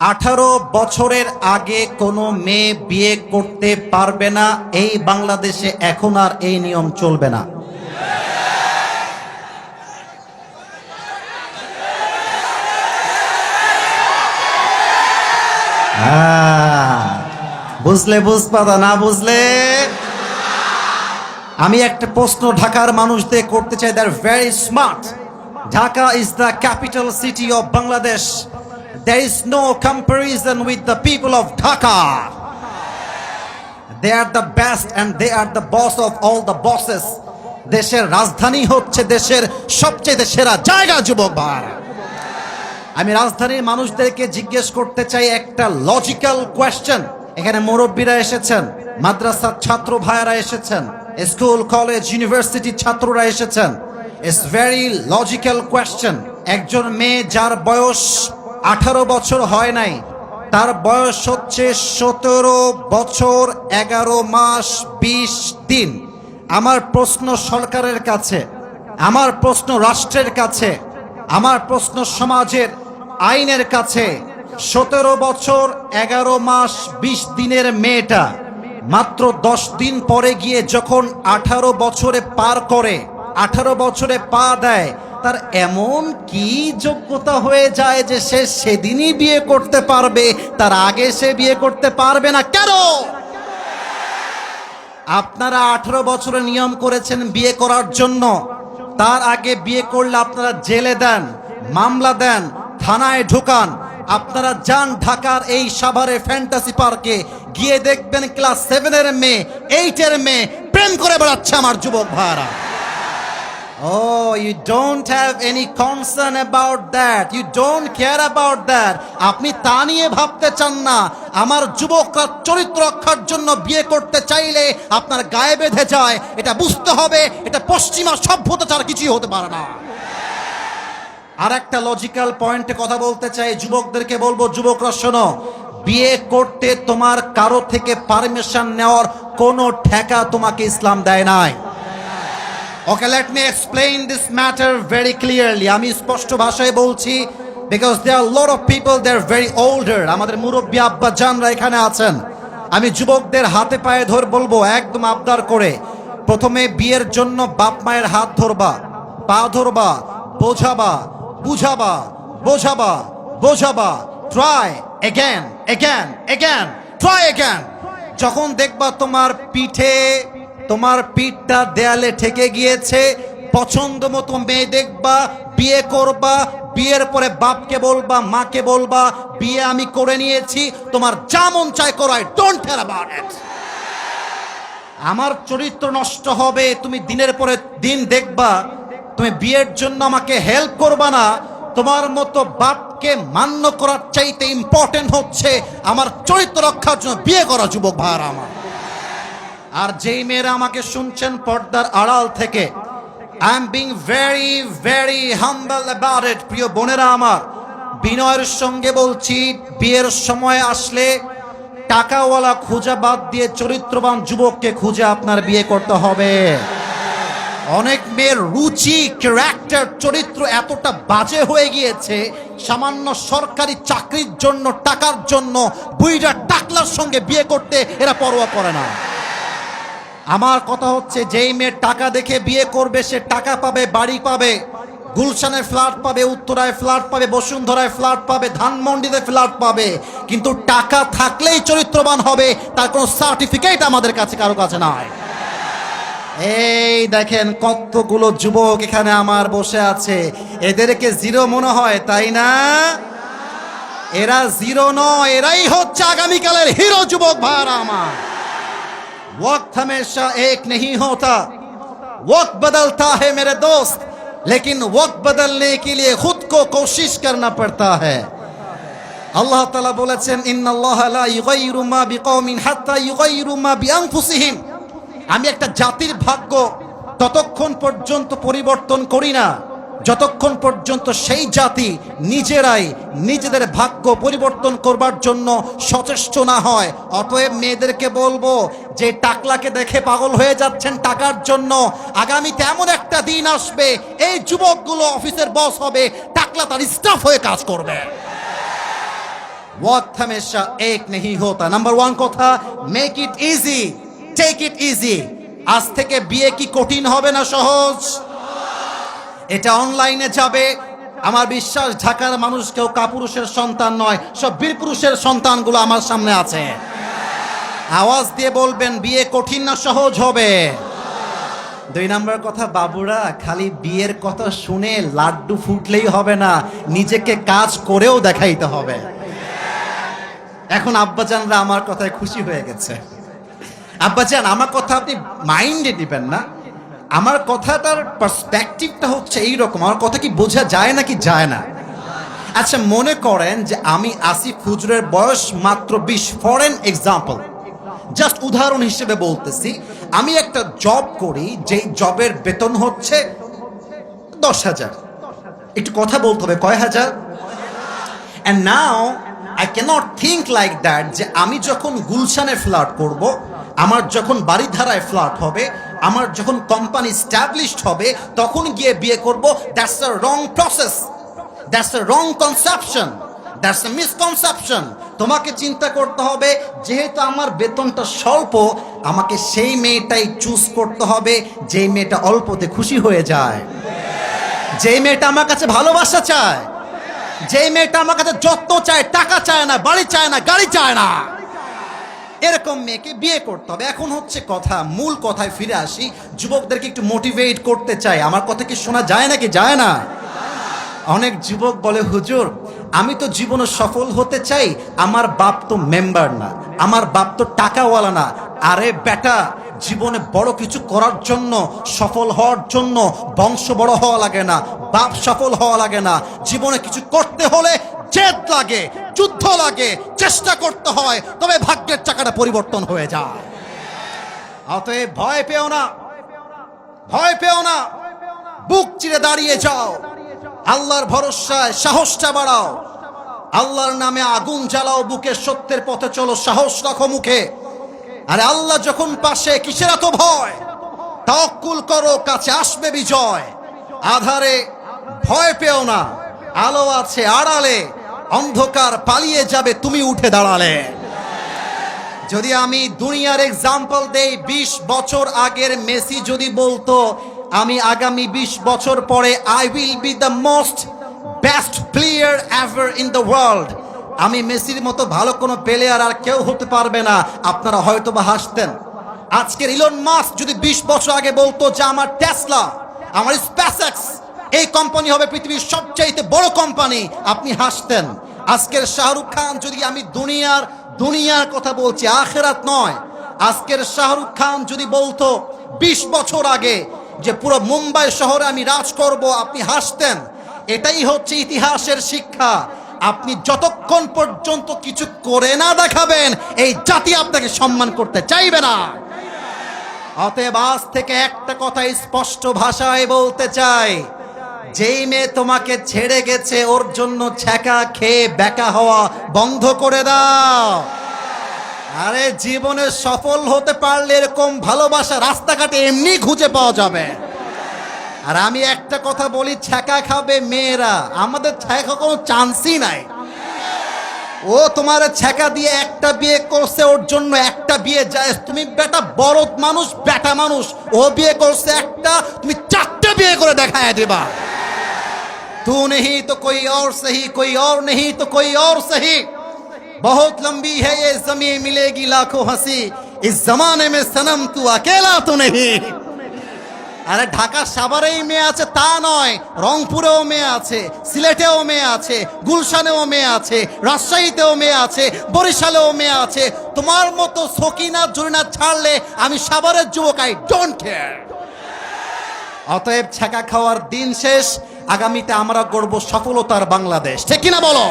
আঠারো বছরের আগে কোনো মেয়ে বিয়ে করতে পারবে না এই বাংলাদেশে এখন আর এই নিয়ম চলবে না। আহ, বুঝলে বুঝপাদা না বুঝলে? আমি একটা প্রশ্ন ঢাকার মানুষদের করতে চাই they're very smart Dhaka is the capital city of Bangladesh there is no comparison with the people of Dhaka. They are the best and they are the boss of all the bosses. দেশের রাজধানী হচ্ছে দেশের সবচেয়ে সেরা জায়গা, যুবক ভাই আমি রাজধানীর মানুষদেরকে জিজ্ঞেস করতে চাই একটা লজিক্যাল কোয়েশ্চেন এখানে মুরব্বীরা এসেছেন, মাদ্রাসার ছাত্র ভাইয়েরা এসেছেন স্কুল কলেজ ইউনিভার্সিটির ছাত্ররা এসেছেন ইটস ভেরি লজিক্যাল কোয়েশ্চেন একজন মেয়ে যার বয়স আঠারো বছর হয় নাই। তার বয়স হচ্ছে সতেরো বছর এগারো মাস বিশ দিন। আমার প্রশ্ন সরকারের কাছে, আমার প্রশ্ন রাষ্ট্রের কাছে, আমার প্রশ্ন সমাজের আইনের কাছে, সতেরো বছর এগারো মাস বিশ দিনের মেয়েটা মাত্র দশ দিন পরে গিয়ে যখন আঠারো বছরে পার করে, আঠারো বছরে পা দেয় তার এমন কি যোগ্যতা হয়ে যায় যে সে সেদিনই বিয়ে করতে পারবে, তার আগে সে বিয়ে করতে পারবে না? কেন? আপনারা আঠারো বছরের নিয়ম করেছেন বিয়ে করার জন্য। তার আগে বিয়ে করলে আপনারা জেলে দেন, মামলা দেন, থানায় ঢুকান। আপনারা যান ঢাকার এই সাভারে ফ্যান্টাসি পার্কে, গিয়ে দেখবেন ক্লাস সেভেনের মেয়ে, এইটের মেয়ে, প্রেম করে বেড়াচ্ছে আমার যুবক ভাইরা। Oh, you don't have any concern about that. You don't care about that. আপনি তা নিয়ে ভাবতে চান না। আমার যুবকরা চরিত্র রক্ষার জন্য বিয়ে করতে চাইলে আপনার গায়ে বেঁধে যায়। এটা বুঝতে হবে। এটা পশ্চিমা সভ্যতা ছাড়া কিছুই হতে পারে না। আর একটা লজিক্যাল পয়েন্টে কথা বলতে চাই। যুবকদেরকে বলব যুবকরা শোনো বিয়ে করতে তোমার কারও থেকে পারমিশন নেওয়ার কোনো ঠেকা তোমাকে ইসলাম দেয় নাই। Okay let me explain this matter very clearly আমি স্পষ্ট ভাষায় বলছি because they are lot of people they are very older আমাদের মুরব্বী আব্বা জানরা এখানে আছেন। আমি যুবকদের হাতে পায়ে ধর বলব, একদম আবদার করে। প্রথমে বিয়ের জন্য বাপ মায়ের হাত ধরবা, পা ধরবা, বোঝাবা, বুঝাবা, বোঝাবা বোঝাবা try again again again try again যখন দেখবা তোমার পিঠে তোমার পিঠটা দেয়ালে ঠেকে গিয়েছে। পছন্দ মতো মেয়ে দেখবা, বিয়ে করবা, বিয়ের পরে বাপকে বলবা, মাকে বলবা, বিয়ে আমি করে নিয়েছি, তোমার যা মন চায় করাই ডোন্ট কেয়ার অ্যাবাউট ইট আমার চরিত্র নষ্ট হবে, তুমি দিনের পরে দিন দেখবা, তুমি বিয়ের জন্য আমাকে হেল্প করবা না। তোমার মতো বাপকে মান্য করার চাইতে ইম্পর্টেন্ট হচ্ছে আমার চরিত্র রক্ষার জন্য বিয়ে করা, যুবক ভাইরা আমার। আর যেই মেয়েরা আমাকে শুনছেন পর্দার আড়াল থেকে I am being very very humble about it প্রিয় বোনেরা আমার। বিনয়ের সঙ্গে বলছি, বিয়ের সময় আসলে টাকাওয়ালা খুঁজা বাদ দিয়ে চরিত্রবান যুবককে খুঁজে আপনার বিয়ে করতে হবে। অনেক মেয়ের রুচি ক্যারেক্টার চরিত্র এতটা বাজে হয়ে গিয়েছে, সামান্য সরকারি চাকরির জন্য, টাকার জন্য বুইরা টাকলার সঙ্গে বিয়ে করতে এরা পরোয়া করে না। আমার কথা হচ্ছে, যেই মেয়ের টাকা দেখে বিয়ে করবে, সে টাকা পাবে, বাড়ি পাবে। গুলশানের ফ্ল্যাট পাবে, উত্তরায় ফ্ল্যাট পাবে, বসুন্ধরায় ফ্ল্যাট পাবে, ধানমন্ডিতে ফ্ল্যাট পাবে। কিন্তু টাকা থাকলেই চরিত্রবান হবে, তার কোনো সার্টিফিকেট আমাদের কাছে কারও কাছে নাই। এই দেখেন কতগুলো যুবক এখানে আমার বসে আছে। এদেরকে জিরো মনে হয়, তাই না? এরা জিরো নয়, এরাই হচ্ছে আগামীকালের হিরো যুবক ভাইরা আমার। वक्त हमेशा एक नहीं होता वक्त बदलता है मेरे दोस्त लेकिन वक्त बदलने के लिए खुद को कोशिश करना पड़ता है আল্লাহ তালা বলেছেন ইন্নাল্লাহ লা ইউগাইরু মা বিকওমিন হাত্তা ইউগাইরু মা বিআনফুসিহিম আমি একটা জাতির ভাগ্য ততক্ষণ পর্যন্ত পরিবর্তন করি না যতক্ষণ পর্যন্ত সেই জাতি নিজেরাই নিজেদের ভাগ্য পরিবর্তন করবার জন্য সচেষ্ট না হয়, অতএব মেয়েদেরকে বলব যে টাকলাকে দেখে পাগল হয়ে যাচ্ছেন টাকার জন্য। আগামী তেমন একটা দিন আসবে, এই যুবকগুলো অফিসের বস হবে, টাকলা তার স্টাফ হয়ে কাজ করবে। ওয়ার্ক হামেশা এক নেহি হতা। নাম্বার ওয়ান কথা make it easy take it easy আজ থেকে বিয়ে কি কঠিন হবে না সহজ? এটা অনলাইনে যাবে। আমার বিশ্বাস, ঢাকার মানুষ কেউ কাপুরুষের সন্তান নয়, সব বীরপুরুষের সন্তানগুলো আমার সামনে আছে। আওয়াজ দিয়ে বলবেন, বিয়ে কঠিন না সহজ হবে। দুই নম্বর কথা, বাবুরা, খালি বিয়ের কথা শুনে লাড্ডু ফুটলেই হবে না, নিজেকে কাজ করেও দেখাইতে হবে। এখন আব্বাজানরা আমার কথায় খুশি হয়ে গেছে। আব্বাজান, আমার কথা আপনি মাইন্ডে দিবেন না। আমার কথাটার পার্সপেক্টিভটা হচ্ছে এই রকম আমার কথা কি বোঝা যায় নাকি যায় না? আচ্ছা মনে করেন যে আমি আসিফ হুজুরের বয়স মাত্র বিশ। ফরেন এক্সাম্পল জাস্ট উদাহরণ হিসেবে বলতেছি, আমি একটা জব করি, যেই জবের বেতন হচ্ছে দশ হাজার। একটু কথা বলতে হবে, কয় হাজার? And now I cannot think like that যে আমি যখন গুলশানে ফ্ল্যাট করব, আমার যখন বাড়িধারায় ফ্ল্যাট হবে আমার যখন কোম্পানি স্ট্যাবলিশড হবে, তখন গিয়ে বিয়ে করব। That's a wrong process that's a wrong conception that's a misconception তোমাকে চিন্তা করতে হবে, যেহেতু আমার বেতনটা স্বল্প, আমাকে সেই মেয়েটাই চুজ করতে হবে, যেই মেয়েটা অল্পতে খুশি হয়ে যায়। যেই মেয়েটা আমার কাছে ভালোবাসা চায়, যেই মেয়েটা আমার কাছে যত্ন চায়, টাকা চায় না, বাড়ি চায় না, গাড়ি চায় না। এরকম মেয়েকে বিয়ে করতে হবে। এখন হচ্ছে কথা, মূল কথায় ফিরে আসি। যুবকদেরকে একটু মোটিভেট করতে চাই। আমার কথা কি শোনা যায় নাকি? যায় না। অনেক যুবক বলে, হুজুর, আমি তো জীবনে সফল হতে চাই। আমার বাপ তো মেম্বার না। আমার বাপ তো টাকাওয়ালা না। আরে বেটা জীবনে বড় কিছু করার জন্য, সফল হওয়ার জন্য বংশ বড় হওয়া লাগে না, বাপ সফল হওয়া লাগে না। জীবনে কিছু করতে হলে জেদ লাগে, যুদ্ধ লাগে, চেষ্টা করতে হয়, তবে ভাগ্যের চাকাটা পরিবর্তন হয়ে যায়। অতএব ভয় পেও না, ভয় পেও না, বুক চিরে দাঁড়িয়ে যাও, আল্লাহর ভরসায় সাহসটা বাড়াও। আল্লাহর নামে আগুন জ্বালাও, বুকে সত্যের পথে চলো, সাহস রাখো মুখে। আরে আল্লাহ যখন পাশে, কিসের এত ভয়? তাওকুল করো, কাছে আসবে বিজয়। আধারে ভয় পেও না, আলো আছে, আড়ালে অন্ধকার পালিয়ে যাবে, তুমি উঠে দাঁড়ালে। যদি আমি দুনিয়ার এক্সাম্পল দেই ২০ বছর আগের মেসি যদি বলতো, আমি আগামী ২০ বছর পরে I will be the most best player ever in the world আমি মেসির মতো ভালো কোনো প্লেয়ার আর কেউ হতে পারবে না। আপনারা হয়তো বা হাসতেন। আজকের ইলন মাস্ক যদি ২০ বছর আগে বলতো যে আমার টেসলা আমার স্পেসএক্স এই কোম্পানি হবে পৃথিবীর সবচাইতে বড় কোম্পানি আপনি হাসতেন। আজকের শাহরুখ খান যদি আমি দুনিয়ার দুনিয়ার কথা বলছি, আখেরাত নয়। আজকের শাহরুখ খান যদি বলতো ২০ বছর আগে যে পুরো মুম্বাই শহরে আমি রাজ করব, আপনি হাসতেন। এটাই হচ্ছে ইতিহাসের শিক্ষা। আপনি যতক্ষণ পর্যন্ত কিছু করে না দেখাবেন, এই জাতি আপনাকে সম্মান করতে চাইবে না। অতএব আজ থেকে একটা কথা স্পষ্ট ভাষায় বলতে চাই। যেই মেয়ে তোমাকে ছেড়ে গেছে, ওর জন্য ছ্যাঁকা খেয়ে বেকা হওয়া বন্ধ করে দাও। আরে, জীবনে সফল হতে পারলে এরকম ভালোবাসা রাস্তাঘাটে এমনি খুঁজে পাওয়া যাবে। আর আমি একটা কথা বলি ছ্যাঁকা খাবে মেয়েরা আমাদের ছ্যাঁকা কোনো চান্সই নাই ও তোমার ছ্যাঁকা দিয়ে একটা বিয়ে করছে ওর জন্য একটা বিয়ে যায় তুমি বেটা বড় মানুষ বেটা মানুষ ও বিয়ে করছে একটা তুমি চারটে বিয়ে করে দেখায় দেবা तू नहीं तो कोई और सही कोई और नहीं तो कोई और सही बहुत लंबी है ये जमी मिलेगी लाखों हंसी इस जमाने में सनम तू अकेला तो नहीं আরে ঢাকার সাভারেই মেয়ে আছে, তা নয়। রংপুরেও মেয়ে আছে, সিলেটেও মেয়ে আছে, গুলশানেও মেয়ে আছে, রাজশাহীতেও মেয়ে আছে, বরিশালেও মেয়ে আছে। তোমার মতো সকিনা, জরিনা ছাড়লে আমি সাভারের যুবক আই ডোন্ট অতএব ছ্যাঁকা খাওয়ার দিন শেষ। আগামীতে আমরা গড়ব সফলতার বাংলাদেশ। ঠিক কিনা বলো?